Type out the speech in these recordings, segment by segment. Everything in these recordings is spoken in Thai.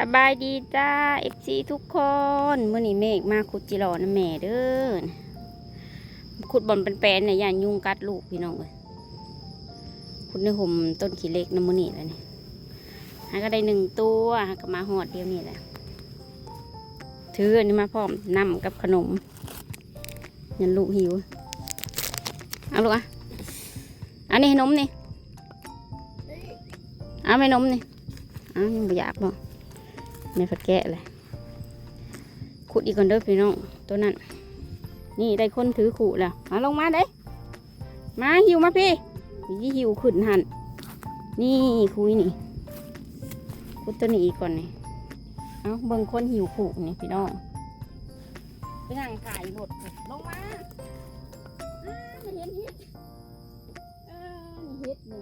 สบายดีจ้าเอฟซีทุกคนมื่อนี้เมฆมาขุดจิรอนะแม่เด้อขุดบ่อลเป็นแปลนเนี่ยย่านยุงกัดลูกพี่น้องเลยขุดในห่มต้นขี้เล็กน้ำมือนี่แหละนี่หาก็ได้หนึ่งตัวหาก็มาหอดเดียวนี่แหละถืออันนี้มาพร้อมนำกับขนมยันลูกหิวเอาลูกอะอันนี้นมนี่เอาไปนมนี่อ้าวยังไม่อยากบ่ ในผัดแกะเลยขุดอีกก่อนเด้อพี่น้องตัวนั้น นี่ได้คนถือขู่แล้วมาลงมาเด้มาหิวมาพี่ยี่หิวขึ้นหันนี่คุยนี่ขุดตัวนี้อีกก่อนนี่เอาเบิ่งคนหิวขู่นี่พี่น้องไปนั่งขายหมดลงมาอ้าม่เห็นเห็ดเออนี่เห็ดนี่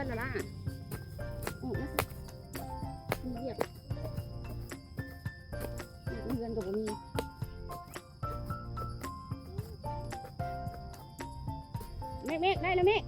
อนอยู่เพื่อนละล่ะโอ้มาสิเหยียบเหยียบเงินกับผมมีเมฆเมฆได้แล้วเมฆ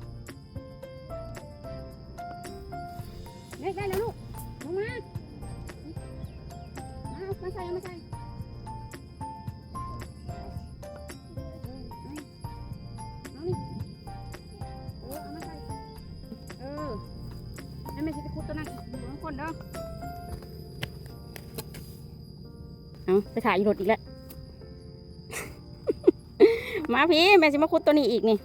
เอาไปถ่ายยู่รถอีกแล้ว มาพี่แม่จะมาคุดตัวนี้อีกนี่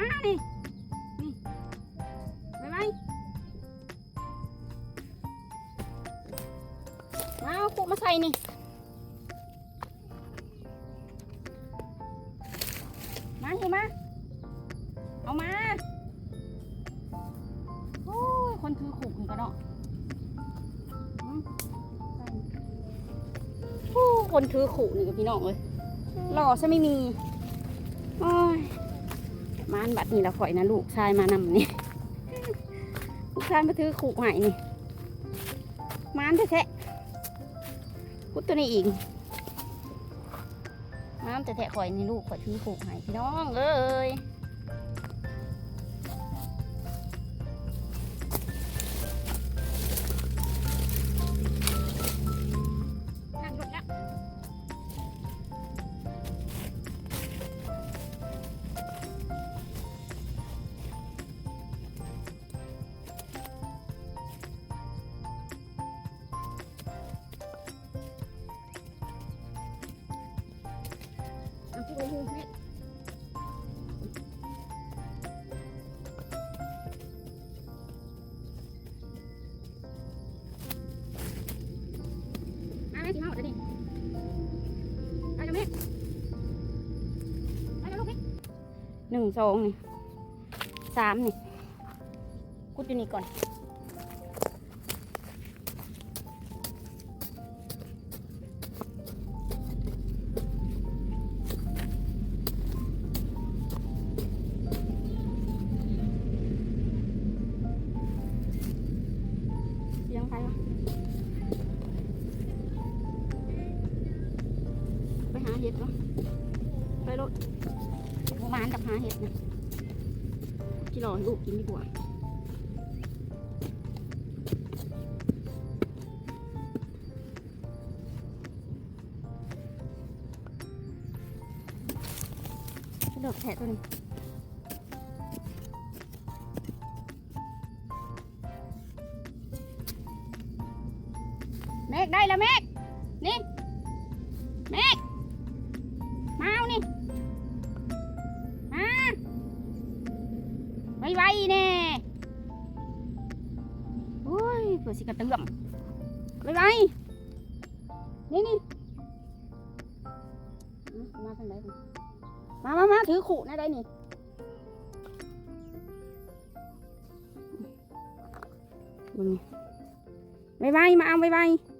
มานี่ นี่ไปไหมมาเอาปุ๊กมาใส่นี่มาอยู่มาเอามาโอ้ยคนถือขู่นี่ก็เนาะอืมใส่โอ้คนถือขู่นี่กับพี่น้องเลยหล่อซะไม่มีอ้ย มานบัดนี่ละข่อยนะลูกชายมานำนี่ ลูกชายมาถือขู่ใหม่นี่มานแท้ๆพุดตัวนี้อีกมานแท้ๆข่อยนี่ลูกข่อยถือขู่ใหม่พี่น้องเอ้ย นึ่งสองนี่สามนี่กุดอยู่นี่ก่อน อให้ลูกกินดีกว่าดอกแผลตัวนี้ เปิดสิกระเตื้อมไวๆนี่นี่มาทางไหนมามามาถือขู่นะได้นี่มึงไวๆมาเอาไวๆ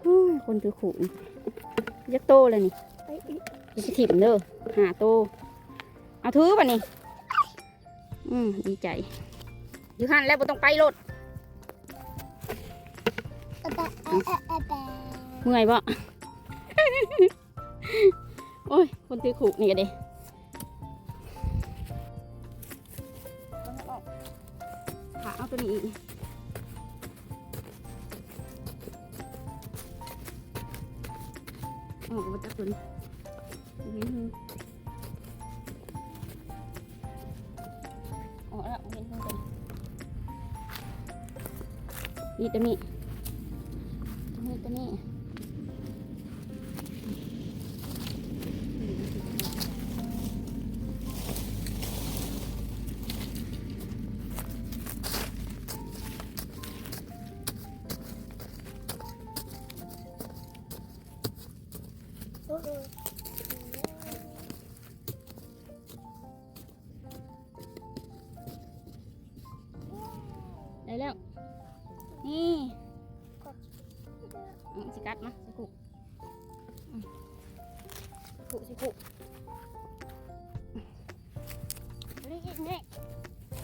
โอ้ยคนถือขู่ยักษ์โตเลยนี่จะถิ่มเด้อหาโตเอาถือป่ะนี่ อืมดีใจ อยู่หันแล้วบ่ต้องไปรถเมื่อยบ่ โอ้ย คนถือขู่นี่ก็เด้ขาเอาตัวนี้อีกออกมาจากตัวนี้เห็นหูออกแล้วเห็น นี่ตัวนี้ตัวนี้ตัวนี้ สิกัดมาสิกุอืมสิกุสิกุนี่อีกนี่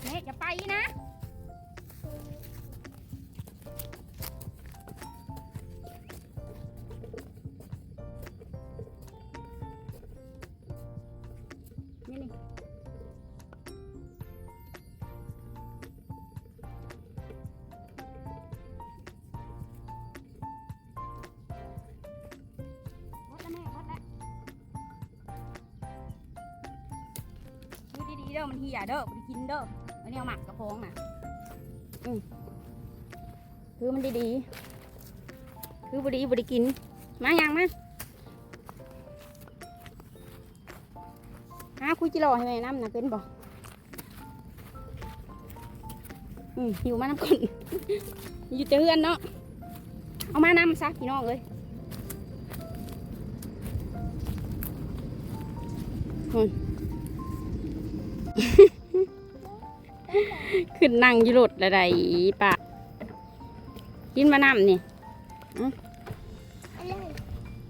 นี่อย่าไปนะ เด้อมันเหี่ยเด้อมันกินเด้ออันนี้เอาหมักกระพงน่ะอืมคือมันดีๆคือบดีบดีกิน มายังมาหาคุยจิโร่ให้แม่น้ำนะเป็นบ่อืมหิวมาน้ำก่อนอยู่แต่เฮือนเนาะเอามาน้ำซะพี่น้องเลย ขึ้นนั่งยุรดอะไรปะกินมะนำนี่อื้อ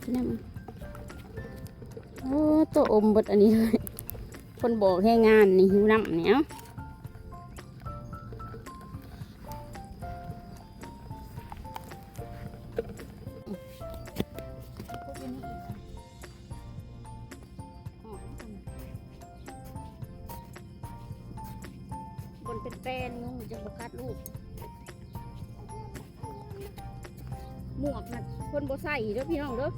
กินน้ำโอ้ตัวอมบดอันนี้เลย คนบอกแค่งานนี่หิวน้ำเนี่ย เป็นแป้นงูจะบกัดลูกหมวกนะคนบ่ใส่เด้อพี่น้องเด้อ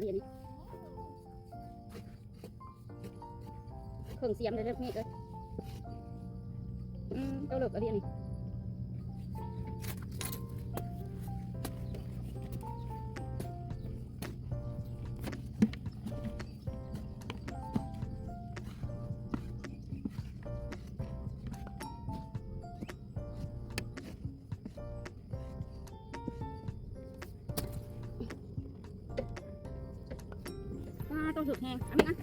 เรียนเครื่องเสียมเลยเด้อนี่เลยอืมเจ้าเลิกเรียนนี่ ต้องถึกแหงเอาไหมนะ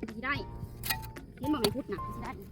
สิได้เห็นบ่แม่พุดน่ะสิได้ได้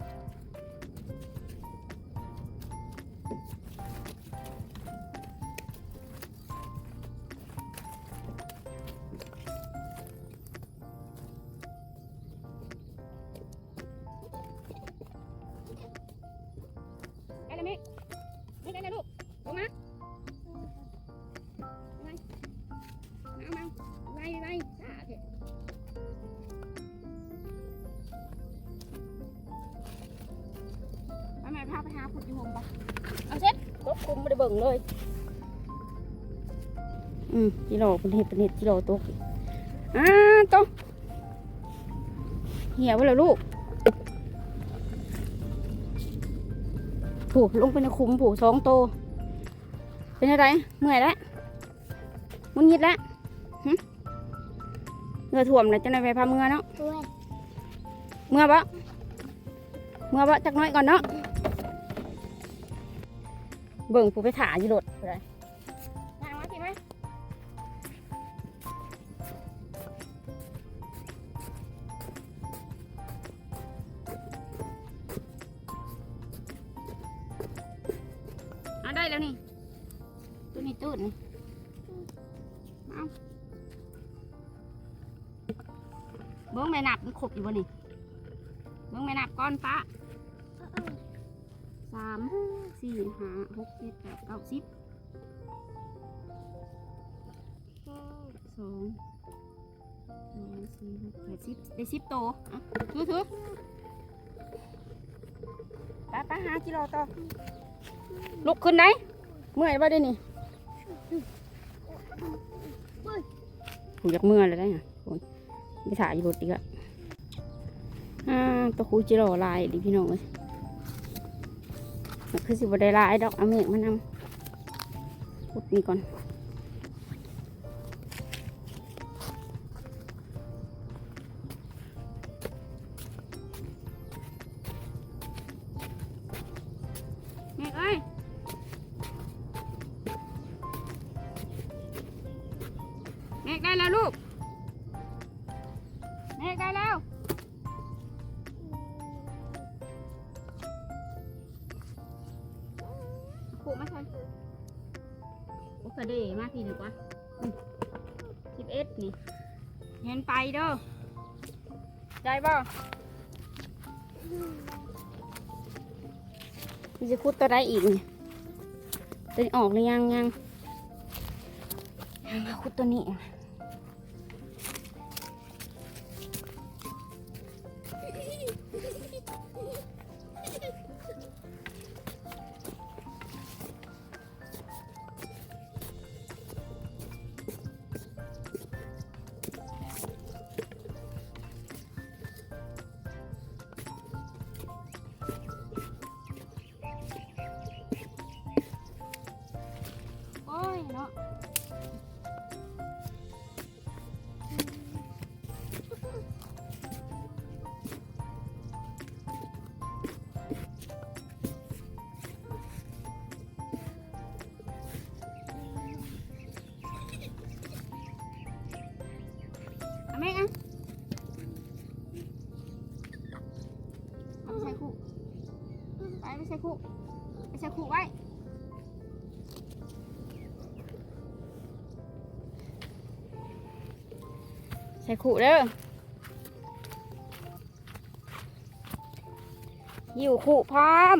งเลย อืมกิโลเป็นเห็ดเป็นเห็ดกิโลตกอีกอ่าตกเหี่ยวไปแล้วลูกผูกลงไปในคุมผูกสองโตวเป็นอะไรเมื่อยแล้วมุนยิดแล้วเงือท่วมแล้วจะนายไปพาเมื่อเนาะด้วยเมื่อบ่เมื่อบ่จักหน้อยก่อนเนาะ เบิ่งผู้ไปถ่ายอยู่รถเลยมามาสิไหมอะได้แล้วนี่ตัวนี้ตูดนี่เอาเบิ้งแม่นับมันครบอยู่บ่นี่เบิ้งแม่นับก้อนฟ้า สามสี่ห้าหกเจ็ดแปดเก้าสิบสองสามสี่หกแปดสิบได้สิบโตอะถือถือไปไปหากิโลต่อลุกขึ้นได้เมื่อยบ่ได้นี่ผูอยากเมื่อยเลยได้ไงไปถ่ายอยู่รถอีกอะอ่าตะคูจิโร่ลายดิพี่น้องเลย คือสิบได้ลายดอกอเมฆมานนำพุดนี่ก่อนเมฆเอ้ยเมฆได้แล้วลูก บ่มันจะคุดตัวได้อีกนี่ตัวนี้ออกหรือยังยังยังมาคุดตัวนี้ โส่ขู่เด้อหิวขู่พร้อม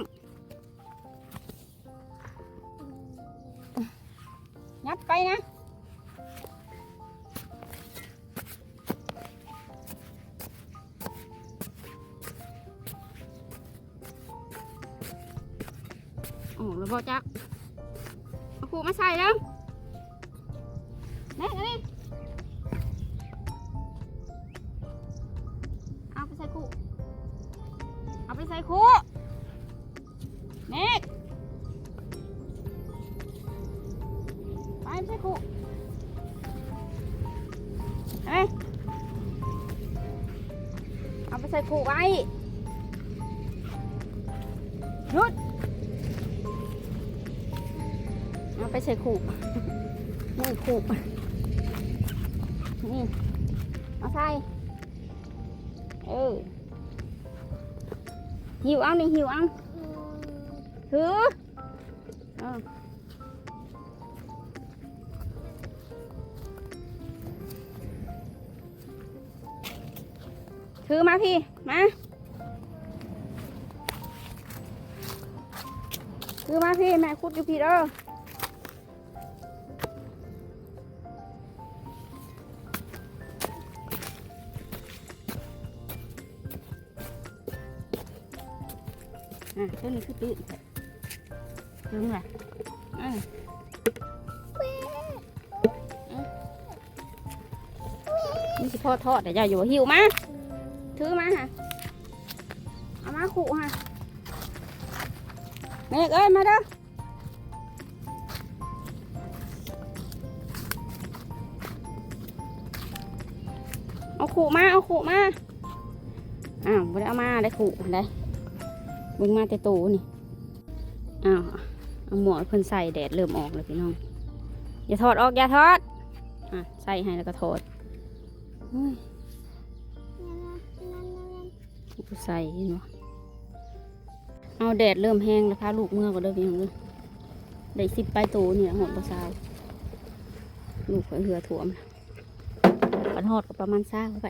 ใส่คู่เน็กไปใส่คู่เห็นไหมเอาไปใส่คู่ไว้หยุดเอาไปใส่คู่นี่คู่นี่เอาใส่เออ หิวเอานี่หิวเอาถือเออถือม อมาพี่แม่คุดอยู่พี่เด้ออะตัวนี้คือตื้นถึงละอะนี่สิพ่อทอดแต่ยายอยู่บ่หิวมาถือมาฮะเอามาขู่ฮะแม่เอ้ยมาเด้อเอาขู่มาเอาขู่มาอ้าวบ่ได้เอามาได้ขู่ได้เบิ่งมาแต่โตนี่อ้าวเอาหมวกเพิ่นใส่แดดเริ่มออกแล้วพี่น้อง อย่าถอดออกอย่าถอดอะใส่ให้แล้วก็ถอดเฮ้ยกูใส่เห็นบ่เอาแดดเริ่มแห้งแล้วพาลูกเมื่อก็เด้อพี่น้องเด้อได้สิบปลายโตนี่แหละหอดบ่ซาวลูกเหือถ่วมกันหอดก็ประมาณซ่าเข้าไป